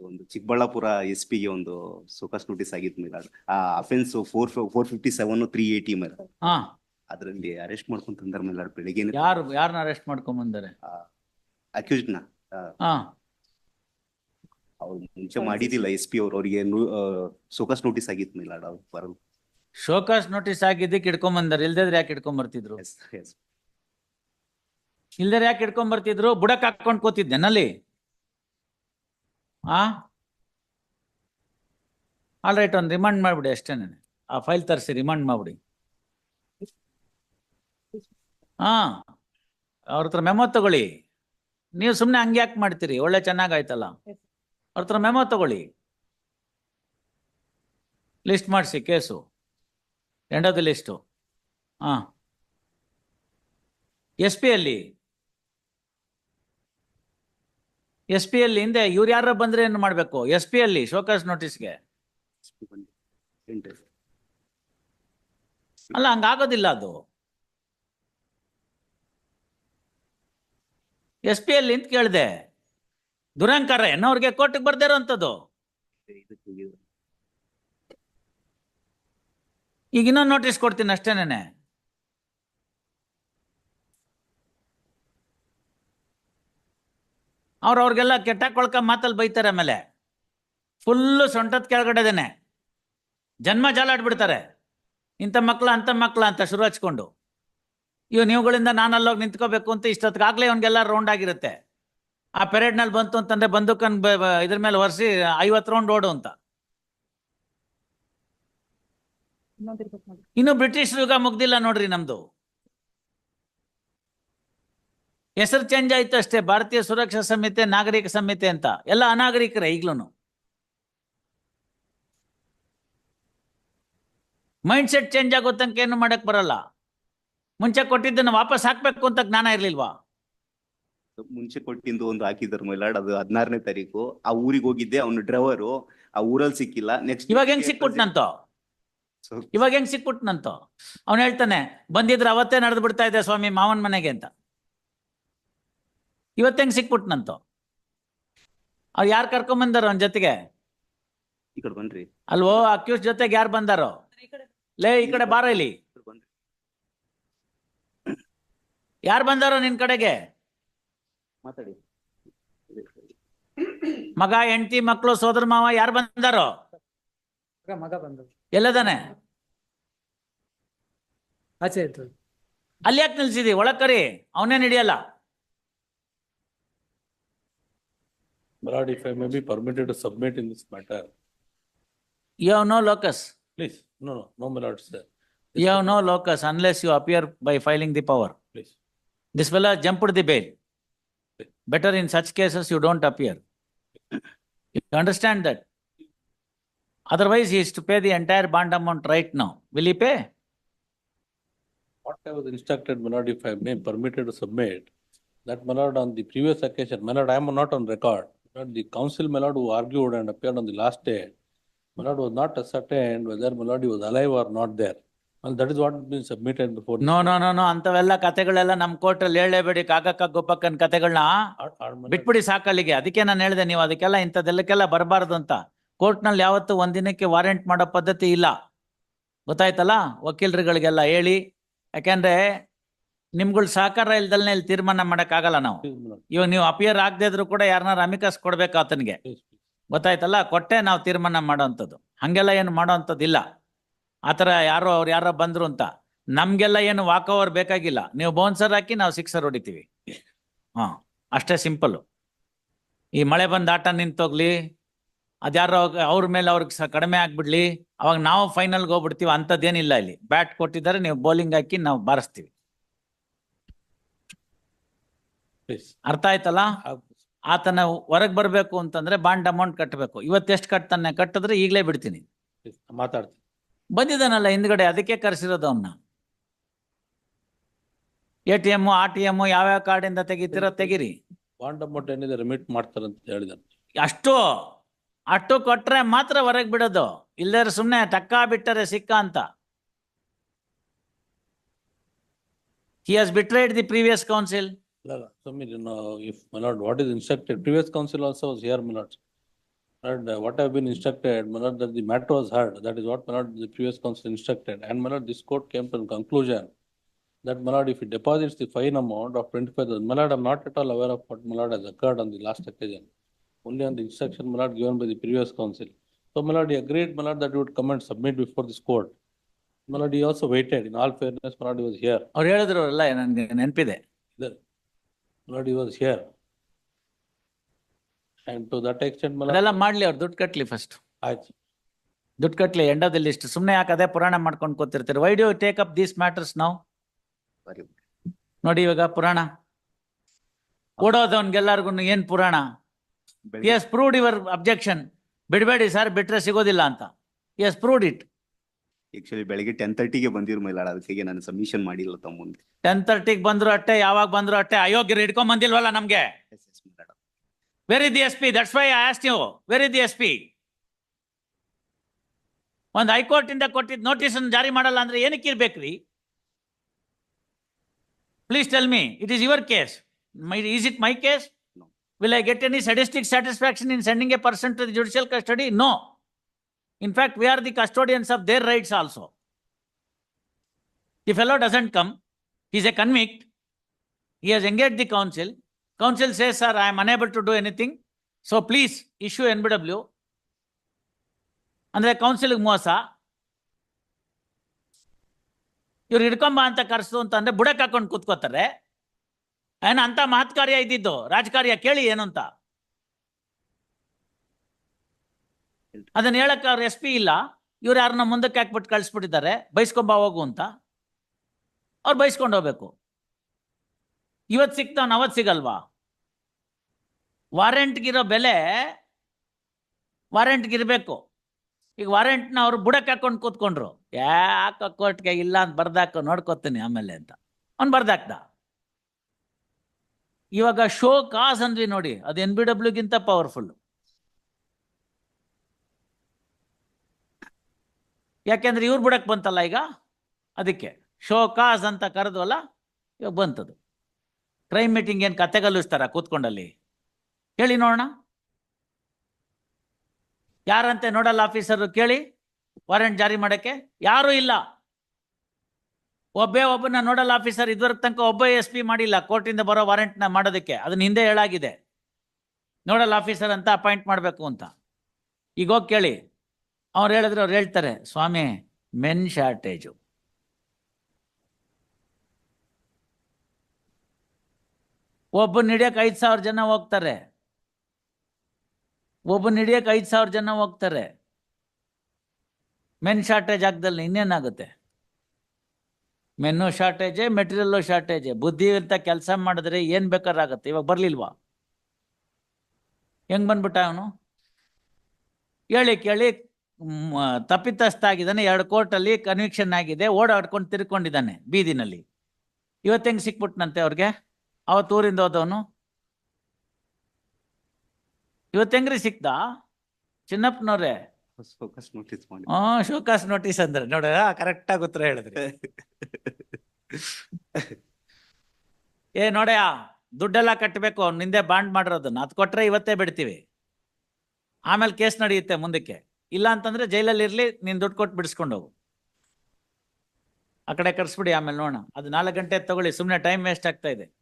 ಒಂದು ಚಿಕ್ಕಬಳ್ಳಾಪುರ ಎಸ್ ಪಿಗೆ ಒಂದು ಸೋಕಸ್ ನೋಟಿಸ್ ಆಗಿತ್ತು ಮೇಲೆ ಆ offence four four fifty seven three eighty ಮೇಲೆ ಹಾ. ಅದರಲ್ಲಿ ಅರೆಸ್ಟ್ ಮಾಡ್ಕೊಂಡ್ ತಂದ್ರ ಮೇಲೆ ಬೆಳಿಗ್ಗೆ ಯಾರು ಯಾರನ್ನ ಅರೆಸ್ಟ್ ಮಾಡ್ಕೊಂಡ್ ಬಂದಾರೆ? ಅಕ್ಯೂಸ್ಡ್ನ? ಹಾ. ಅವ್ರು ಮುಂಚೆ ಮಾಡಿದಿಲ್ಲ ಎಸ್ ಪಿ ಅವ್ರು ಅವ್ರಿಗೆ ಸೋಕಸ್ ನೋಟಿಸ್ ಆಗಿತ್ತು ಮೇಲೆ ಅವ್ರು ಬರಲ್ಲ ಶೋಕಾಸ್ ನೋಟಿಸ್ ಆಗಿದ್ದಕ್ಕೆ ಇಟ್ಕೊಂಡ್ ಬಂದಾರೆ. ಇಲ್ದಿದ್ರೆ ಯಾಕೆ ಇಟ್ಕೊಂಡ್ ಬರ್ತಿದ್ರು? ಎಸ್ ಎಸ್ ಇಲ್ದಿದ್ರೆ ಯಾಕೆ ಇಟ್ಕೊಂಡ್ ಬರ್ತಿದ್ರು? ಬುಡಕ್ ಹಾಕೊಂಡ್ ಕೂತಿದ್ದೇನಲ್ಲಿ ಆ? ಆಲ್ ರೈಟ್ ಒಂದು ರಿಮಾಂಡ್ ಅಷ್ಟೇ ಅಷ್ಟೇನೆ ಆ ಫೈಲ್ ತರಿಸಿ ರಿಮಾಂಡ್ ಮಾಡಿಬಿಡಿ. ಹಾ, ಅವ್ರ ಹತ್ರ ಮೆಮೊ ತಗೊಳ್ಳಿ. ನೀವು ಸುಮ್ಮನೆ ಹಂಗೆ ಯಾಕೆ ಮಾಡ್ತೀರಿ? ಒಳ್ಳೆ ಚೆನ್ನಾಗಾಯ್ತಲ್ಲ. ಅವ್ರ ಹತ್ರ ಮೆಮೊ ತಗೊಳ್ಳಿ. ಲಿಸ್ಟ್ ಮಾಡಿಸಿ ಕೇಸು. ಎಂಡದ ಲಿಸ್ಟು ಹಾಂ. ಎಸ್ ಪಿ ಅಲ್ಲಿ. ಎಸ್ ಪಿ ಅಲ್ಲಿ ಹಿಂದೆ ಇವ್ರು ಯಾರ ಬಂದ್ರೆ ಏನು ಮಾಡ್ಬೇಕು? ಎಸ್ ಪಿ ಅಲ್ಲಿ, ಶೋಕಾಸ್ ನೋಟಿಸ್ಗೆ. ಅಲ್ಲ, ಹಂಗಾಗೋದಿಲ್ಲ ಅದು. ಎಸ್ ಪಿ ಅಲ್ಲಿ ಅಂತ ಕೇಳಿದೆ. ದುರಂಕಾರ ಏನವ್ರಿಗೆ ಕೋರ್ಟ್ಗೆ ಬರ್ದೇ ಇರೋಂಥದ್ದು. ಈಗ ಇನ್ನೊಂದು ನೋಟಿಸ್ ಕೊಡ್ತೀನಿ ಅಷ್ಟೇನೆ ಅವ್ರು ಅವ್ರಿಗೆಲ್ಲ ಕೆಟ್ಟ ಕೊಳ್ಕ ಮಾತಲ್ಲಿ ಬೈತಾರೆ ಆಮೇಲೆ. ಫುಲ್ಲು ಸೊಂಟದ ಕೆಳಗಡೆದೇನೆ ಜನ್ಮ ಜಾಲಾಡ್ಬಿಡ್ತಾರೆ. ಇಂಥ ಮಕ್ಳ ಅಂಥ ಮಕ್ಳ ಅಂತ ಶುರು ಹಚ್ಕೊಂಡು. ಇವ್ ನೀವುಗಳಿಂದ ನಾನು ಅಲ್ಲೋಗಿ ನಿಂತ್ಕೋಬೇಕು ಅಂತ ಇಷ್ಟೊತ್ತಿಗಾಗಲೇ ಅವ್ನಿಗೆಲ್ಲ ರೌಂಡ್ ಆಗಿರುತ್ತೆ. ಆ ಪೆರೇಡ್ನಲ್ಲಿ ಬಂತು ಅಂತಂದ್ರೆ ಬಂದೂಕನ್ ಇದ್ರ ಮೇಲೆ ಒರೆಸಿ ಐವತ್ತು ರೌಂಡ್ ಓಡು ಅಂತ. ಇನ್ನು ಬ್ರಿಟಿಷ್ ಯುಗ ಮುಗ್ದಿಲ್ಲ ನೋಡ್ರಿ ನಮ್ದು. ಹೆಸರು ಚೇಂಜ್ ಆಯ್ತು ಅಷ್ಟೇ. ಭಾರತೀಯ ಸುರಕ್ಷಾ ಸಂಹಿತೆ ನಾಗರಿಕ ಸಂಹಿತೆ ಅಂತ. ಎಲ್ಲ ಅನಾಗರಿಕರೇ ಈಗ್ಲೂ ಮೈಂಡ್ ಸೆಟ್ ಚೇಂಜ್ ಆಗೋ ತನಕ ಏನು ಮಾಡಕ್ ಬರಲ್ಲ. ಮುಂಚೆ ಕೊಟ್ಟಿದ್ದನ್ನು ವಾಪಸ್ ಹಾಕ್ಬೇಕು ಅಂತ ಜ್ಞಾನ ಇರ್ಲಿಲ್ವಾ? ಮುಂಚೆ ಕೊಟ್ಟಿದ್ದು ಒಂದು ಹಾಕಿದ್ರು ಮೈಲಾಡ್ ಅದು ಹದಿನಾರನೇ ತಾರೀಕು. ಆ ಊರಿಗೆ ಹೋಗಿದ್ದೆ ಅವನು ಡ್ರೈವರು. ಆ ಊರಲ್ಲಿ ಸಿಕ್ಕಿಲ್ಲ. ನೆಕ್ಸ್ಟ್ ಇವಾಗ ಹೆಂಗ್ ಸಿಕ್ಬಿಟ್ನಂತೋ? ಇವಾಗ ಹೆಂಗ್ ಸಿಕ್ಬಿಟ್ನಂತೋ? ಅವ್ನು ಹೇಳ್ತಾನೆ ಬಂದಿದ್ರೆ ಅವತ್ತೇ ನಡೆದು ಬಿಡ್ತಾ ಇದೆ ಸ್ವಾಮಿ ಮಾವನ್ ಮನೆಗೆ ಅಂತ. ಇವತ್ತು ಹೆಂಗ್ ಸಿಕ್ಬಿಟ್ನಂತು ಅವ್ರು ಯಾರು ಕರ್ಕೊಂಬಂದಾರ ಅವನ ಜೊತೆಗೆ? ಈ ಕಡೆ ಬನ್ರಿ. ಅಲ್ವೋ ಅಕ್ಯೂಸ್ ಜೊತೆಗೆ ಯಾರು ಬಂದಾರೋ? ಲೇ ಈ ಕಡೆ ಬಾರ ಇಲ್ಲಿ. ಈ ಕಡೆ ಬನ್ರಿ. ಯಾರು ಬಂದಾರೋ ನಿನ್ ಕಡೆಗೆ? ಮಾತಾಡಿ. ಮಗ ಹೆಂಡತಿ ಮಕ್ಕಳು ಸೋದರ ಮಾವ ಯಾರು ಬಂದಾರೋ? ಮಗ ಬಂದು ಎಲ್ಲದಾನೆ? ಆಚೆ ಇತ್ತು ಅಲ್ಲಿ ಯಾಕೆ ನಿಲ್ಸಿದಿ? ಒಳಗ್ ಕರಿ. ಅವನೇನ್ ಹಿಡಿಯಲ್ಲ? Murad, if I may be permitted to submit in this matter, You have no locus. please, no, no, no Murad, sir. You have no locus unless you appear by filing the power. Please. This fellow jumped the bail. Better in such cases, you don't appear. You understand that? Otherwise, he is to pay the entire bond amount right now. Will he pay? What I was instructed, Murad, if I may, permitted to submit, that Murad, on the previous occasion, Murad, I am not on record. Lord, The council, my lord, who argued and appeared on the last day, my lord was not ascertained whether my lord he was alive or not there. And that is what has been submitted before. No, no, no, no, ಅಂತವೆಲ್ಲ ಕತೆಗಳೆಲ್ಲ ನಮ್ court ಅಲ್ಲಿ ಹೇಳಲೇಬೇಡಿ ಕಾಕಕ್ಕ ಗೊಪ್ಪಕ್ಕನ್ ಕತೆಗಳನ್ನ Our- our my lord- ಬಿಟ್ಬಿಡಿ ಸಾಕಲ್ಲಿಗೆ ಅದಕ್ಕೆ ನಾನು ಹೇಳಿದೆ ನೀವು ಅದಕ್ಕೆಲ್ಲ ಇಂಥದ್ದೆಲ್ಲಕ್ಕೆಲ್ಲ ಬರಬಾರ್ದು ಅಂತ ಕೋರ್ಟ್ನಲ್ಲಿ ಯಾವತ್ತು ಒಂದಿನಕ್ಕೆ ವಾರೆಂಟ್ ಮಾಡೋ ಪದ್ಧತಿ ಇಲ್ಲ ಗೊತ್ತಾಯ್ತಲ್ಲ ವಕೀಲರುಗಳಿಗೆಲ್ಲ ಹೇಳಿ ಯಾಕೆಂದ್ರೆ ನಿಮ್ಗಳ ಸಹಕಾರ ಇಲ್ದಲ್ನೇ ಇಲ್ಲಿ ತೀರ್ಮಾನ ಮಾಡಕ್ ಆಗಲ್ಲ ನಾವು ಇವಾಗ ನೀವು ಅಪಿಯರ್ ಆಗದೆ ಇದ್ರು ಕೂಡ ಯಾರನ್ನಾರು ಅಮಿಕಸ್ ಕೊಡ್ಬೇಕು ಆತನಿಗೆ. ಗೊತ್ತಾಯ್ತಲ್ಲ? ಕೊಟ್ಟೆ ನಾವು ತೀರ್ಮಾನ ಮಾಡೋವಂಥದ್ದು ಹಂಗೆಲ್ಲ ಏನು ಮಾಡೋವಂಥದ್ದು ಇಲ್ಲ ಆತರ ಯಾರೋ ಅವ್ರು ಯಾರೋ ಬಂದ್ರು ಅಂತ. ನಮ್ಗೆಲ್ಲ ಏನು ವಾಕ್ ಓವರ್ ಬೇಕಾಗಿಲ್ಲ. ನೀವು ಬೌನ್ಸರ್ ಹಾಕಿ ನಾವು ಸಿಕ್ಸರ್ ಹೊಡಿತೀವಿ. ಹಾ ಅಷ್ಟೇ ಸಿಂಪಲ್ ಈ ಮಳೆ ಬಂದು ಆಟ ನಿಂತೋಗ್ಲಿ ಅದ್ಯಾರೋ ಅವ್ರ ಮೇಲೆ ಅವ್ರಿಗೆ ಸಹ ಕಡಿಮೆ ಆಗ್ಬಿಡ್ಲಿ. ಅವಾಗ ನಾವು ಫೈನಲ್ಗೆ ಹೋಗ್ಬಿಡ್ತೀವಿ. ಅಂಥದ್ದೇನಿಲ್ಲ ಇಲ್ಲಿ. ಬ್ಯಾಟ್ ಕೊಟ್ಟಿದ್ದಾರೆ ನೀವು ಬೌಲಿಂಗ್ ಹಾಕಿ ನಾವು ಬಾರಿಸ್ತೀವಿ. ಅರ್ಥ ಆಯ್ತಲ್ಲ? ಆತನ ಹೊರಗ್ ಬರ್ಬೇಕು ಅಂತಂದ್ರೆ ಬಾಂಡ್ ಅಮೌಂಟ್ ಕಟ್ಟಬೇಕು ಇವತ್ತು ಎಷ್ಟು ಕಟ್ತಾನೆ ಕಟ್ಟಿದ್ರೆ ಈಗಲೇ ಬಿಡ್ತೀನಿ. ಮಾತಾಡ್ತೀನಿ. ಬಂದಿದ್ದಾನಲ್ಲ ಹಿಂದ್ಗಡೆ ಅದಕ್ಕೆ ಕರೆಸಿರೋದು ಅವನ್ನ A T M or T M ಯಾವ್ಯಾವ ಕಾರ್ಡಿಂದ ತೆಗಿತೀರೋ ತೆಗಿರಿ. ಬಾಂಡ್ ಅಮೌಂಟ್ ಏನಿದೆ ರಿಮಿಟ್ ಮಾಡ್ತಾರಂತ ಹೇಳಿದಾನೆ. ಅಷ್ಟು. ಅಷ್ಟು ಕೊಟ್ರೆ ಮಾತ್ರ ಹೊರಗೆ ಬಿಡೋದು. ಇಲ್ಲದ್ರೆ ಸುಮ್ಮನೆ ಟಕ್ಕ ಬಿಟ್ಟರೆ ಸಿಕ್ಕ ಅಂತ. He has betrayed the previous council ಇಲ್ಲ, ಇಲ್ಲ, Swami, you know, if my lord, what is instructed, previous council also was here, my lord. And uh, what have been instructed, my lord, that the matter was heard, that is what my lord, the previous council instructed, and my lord, this court came to the conclusion that my lord, if he deposits the fine amount of twenty-five thousand, my lord, I am not at all aware of what my lord has occurred on the last occasion. Only on the instruction, my lord, given by the previous council. So, my lord, he agreed, my lord, that he would come and submit before this court. My lord, he also waited, in all fairness, my lord, he was here, ಅವ್ರು ಹೇಳಿದ್ರು ಅಲ್ಲ ನನ್ಗೆ ನೆನಪಿದೆ there. My lord, he was here. And to that extent, ಅದೆಲ್ಲ ಮಾಡ್ಲಿ ಅವ್ರು ದುಡ್ಡು ಕಟ್ಲಿ ಫಸ್ಟ್ ಆಯ್ತು. ದುಡ್ಡು ಕಟ್ಲಿ ಎಂಡ್ ಆಫ್ ದ ಲಿಸ್ಟ್ ಸುಮ್ಮನೆ ಯಾಕೆ ಅದೇ ಪುರಾಣ ಮಾಡ್ಕೊಂಡು ಕೂತಿರ್ತೀರಿ? Why do take up these matters ನಾವು. ನೋಡಿ ಇವಾಗ ಪುರಾಣ. ಕೊಡೋದವನ್ಗೆಲ್ಲರಿಗೂ ಏನ್ ಪುರಾಣ? ಎಸ್ ಪ್ರೂವ್ಡ್ ಯುವರ್ ಅಬ್ಜೆಕ್ಷನ್ ಬಿಡಬೇಡಿ ಸರ್ ಬಿಟ್ರೆ ಸಿಗೋದಿಲ್ಲ ಅಂತ. ಎಸ್ ಪ್ರೂವ್ಡ್ ಇಟ್ ಆಕ್ಚುಲಿ ಬೆಳಿಗ್ಗೆ ಟೆನ್ ತರ್ಟಿಗೆ ಬಂದಿರು ಮೈಲಾಡ ಅದಕ್ಕೆ ನಾನು ಸಬ್ಮಿಷನ್ ಮಾಡಿಲ್ಲ ತಮ್ಮ ಮುಂದೆ. ಟೆನ್ ತರ್ಟಿಗೆ ಬಂದ್ರು ಅಟ್ಟೆ ಯಾವಾಗ ಬಂದ್ರು ಅಟ್ಟೆ ಅಯೋಗ್ಯರು ಹಿಡ್ಕೊಂಡ್ ಬಂದಿಲ್ವಲ್ಲ ನಮ್ಗೆ. Where the S P that's why I asked you where the S P ಒಂದು ಹೈಕೋರ್ಟ್ ಇಂದ ಕೊಟ್ಟಿದ್ದ ನೋಟಿಸ್ ಅನ್ನು ಜಾರಿ ಮಾಡಲ್ಲ ಅಂದ್ರೆ ಏನಕ್ಕೆ ಇರ್ಬೇಕ್ರಿ? Please tell me it is your case my is it my case. Will I get any sadistic satisfaction in sending a person to the judicial custody no in fact we are the custodians of their rights also the fellow doesn't come is a convict he has engaged the council. Council says, sir, I am unable to do anything. So please issue NBW. ಅಂದರೆ ಕೌನ್ಸಿಲ್ಗೆ ಮೋಸ ಇವ್ರು ಹಿಡ್ಕೊಂಬ ಅಂತ ಕರೆಸು ಅಂತ ಅಂದ್ರೆ ಬುಡಕ್ ಹಾಕೊಂಡು ಕೂತ್ಕೋತಾರೆ. ಏನ ಅಂತ ಮಹತ್ಕಾರ್ಯ ಇದ್ದಿದ್ದು? ರಾಜಕಾರ್ಯ ಕೇಳಿ ಏನು ಅಂತ? ಅದನ್ನ ಹೇಳಕ್ ಅವ್ರ ಎಸ್ ಪಿ ಇಲ್ಲ. ಇವ್ರು ಯಾರನ್ನ ಮುಂದಕ್ಕೆ ಹಾಕ್ಬಿಟ್ಟು ಕಳ್ಸ್ಬಿಟ್ಟಿದ್ದಾರೆ. ಬೈಸ್ಕೊಂಬ ಹೋಗು ಅಂತ. ಅವ್ರು ಬೈಸ್ಕೊಂಡು ಹೋಗ್ಬೇಕು. ಇವತ್ತು ಸಿಗ್ತಾವ್ ಅವತ್ತು ಸಿಗಲ್ವಾ? ವಾರೆಂಟ್ಗಿರೋ ಬೆಲೆ ವಾರೆಂಟ್ಗಿರ್ಬೇಕು. ಈಗ ವಾರೆಂಟ್ನ ಅವ್ರು ಬುಡಕ್ ಹಾಕೊಂಡು ಕೂತ್ಕೊಂಡ್ರು. ಯಾಕ ಕೋರ್ಟ್ಗೆ ಇಲ್ಲ ಅಂತ ಬರ್ದಾಕ ನೋಡ್ಕೋತೀನಿ ಆಮೇಲೆ ಅಂತ. ಅವ್ನು ಬರ್ದಾಕ್ದ. ಇವಾಗ ಶೋ ಕಾಸ್ ಅಂದ್ವಿ ನೋಡಿ. ಅದು ಎನ್ ಬಿ ಡಬ್ಲ್ಯೂಗಿಂತ ಪವರ್ಫುಲ್ ಯಾಕೆಂದ್ರೆ ಇವ್ರು ಬಿಡಕ್ಕೆ ಬಂತಲ್ಲ ಈಗ? ಅದಕ್ಕೆ. ಶೋಕಾಸ್ ಅಂತ ಕರೆದ್ವಲ್ಲ, ಇವಾಗ ಬಂತದು. ಕ್ರೈಮ್ ಮೀಟಿಂಗ್ ಏನ್ ಕತೆಗಲ್ಲಿಸ್ತಾರ ಕೂತ್ಕೊಂಡಲ್ಲಿ? ಹೇಳಿ ನೋಡೋಣ. ಯಾರಂತೆ ನೋಡಲ್ ಆಫೀಸರ್ ಕೇಳಿ? ವಾರೆಂಟ್ ಜಾರಿ ಮಾಡಕ್ಕೆ? ಯಾರು ಇಲ್ಲ. ಒಬ್ಬೇ ಒಬ್ಬನ ನೋಡಲ್ ಆಫೀಸರ್ ಇದುವರೆಗೆ ತನಕ ಒಬ್ಬ ಎಸ್ ಪಿ ಮಾಡಿಲ್ಲ, ಕೋರ್ಟಿಂದ ಬರೋ ವಾರೆಂಟ್ನ ಮಾಡೋದಕ್ಕೆ. ಅದನ್ನ ಹಿಂದೆ ಹೇಳಾಗಿದೆ. ನೋಡಲ್ ಆಫೀಸರ್ ಅಂತ ಅಪಾಯಿಂಟ್ ಮಾಡಬೇಕು ಅಂತ. ಈಗ ಹೋಗಿ ಕೇಳಿ. ಅವ್ರು ಹೇಳಿದ್ರೆ ಅವ್ರು ಹೇಳ್ತಾರೆ, ಸ್ವಾಮಿ, ಮೆನ್ ಶಾರ್ಟೇಜು. ಒಬ್ಬನ ಹಿಡಿಯಕ್ಕೆ ಐದು ಸಾವಿರ ಜನ ಹೋಗ್ತಾರೆ. ಒಬ್ಬನ ಹಿಡಿಯಕ್ಕೆ ಐದು ಸಾವಿರ ಜನ ಹೋಗ್ತಾರೆ. ಮೆನ್ ಶಾರ್ಟೇಜ್ ಆಗ್ದಲ್ಲಿ ಇನ್ನೇನಾಗುತ್ತೆ? ಮೆನ್ನು ಶಾರ್ಟೇಜೆ, ಮೆಟೀರಿಯಲ್ಲು ಶಾರ್ಟೇಜೆ. ಬುದ್ಧಿ ಅಂತ ಕೆಲಸ ಮಾಡಿದ್ರೆ ಏನು ಬೇಕಾರಾಗತ್ತೆ ಇವಾಗ ಬರಲಿಲ್ವಾ? ಹೆಂಗ್ ಬಂದ್ಬಿಟ್ಟ ಅವನು? ಹೇಳಿ ಕೇಳಿ ಮ್, ತಪ್ಪಿತಸ್ಥ ಆಗಿದ್ದಾನೆ ಎರಡು ಕೋರ್ಟಲ್ಲಿ ಕನ್ವಿಕ್ಷನ್ ಆಗಿದೆ ಓಡಾಡ್ಕೊಂಡು ತಿರ್ಕೊಂಡಿದ್ದಾನೆ ಬೀದಿನಲ್ಲಿ. ಇವತ್ತು ಹೆಂಗೆ ಸಿಕ್ಬಿಟ್ನಂತೆ ಅವ್ರಿಗೆ? ಅವತ್ತು ಊರಿಂದ ಹೋದವನು? ಇವತ್ತು ಹೆಂಗ್ರಿ ಸಿಕ್ತಾ ಚಿನ್ನಪ್ಪನವ್ರೆ? Show cause notice show cause notice ಅಂದ್ರೆ. ನೋಡ ಕರೆಕ್ಟ್ ಆಗಿ ಉತ್ತರ ಹೇಳಿದ್ರಿ. ಏ ನೋಡ್ಯಾ ದುಡ್ಡೆಲ್ಲ ಕಟ್ಟಬೇಕು ಅವ್ನು ನಿಂದೆ ಬಾಂಡ್ ಮಾಡಿರೋದನ್ನ. ಅದ್ ಕೊಟ್ರೆ ಇವತ್ತೇ ಬಿಡ್ತೀವಿ. ಆಮೇಲೆ ಕೇಸ್ ನಡೆಯುತ್ತೆ ಮುಂದಕ್ಕೆ. ಇಲ್ಲ ಅಂತಂದ್ರೆ ಜೈಲಲ್ಲಿ ಇರ್ಲಿ, ನೀನ್ ದುಡ್ಡು ಕೊಟ್ಟು ಬಿಡಿಸ್ಕೊಂಡು ಹೋಗು. ಆ ಕಡೆ ಕರ್ಸ್ಬಿಡಿ ಆಮೇಲೆ ನೋಡೋಣ. ಅದು ನಾಲ್ಕು ಗಂಟೆ ತಗೊಳ್ಳಿ ಸುಮ್ಮನೆ ಟೈಮ್ ವೇಸ್ಟ್ ಆಗ್ತಾ ಇದೆ.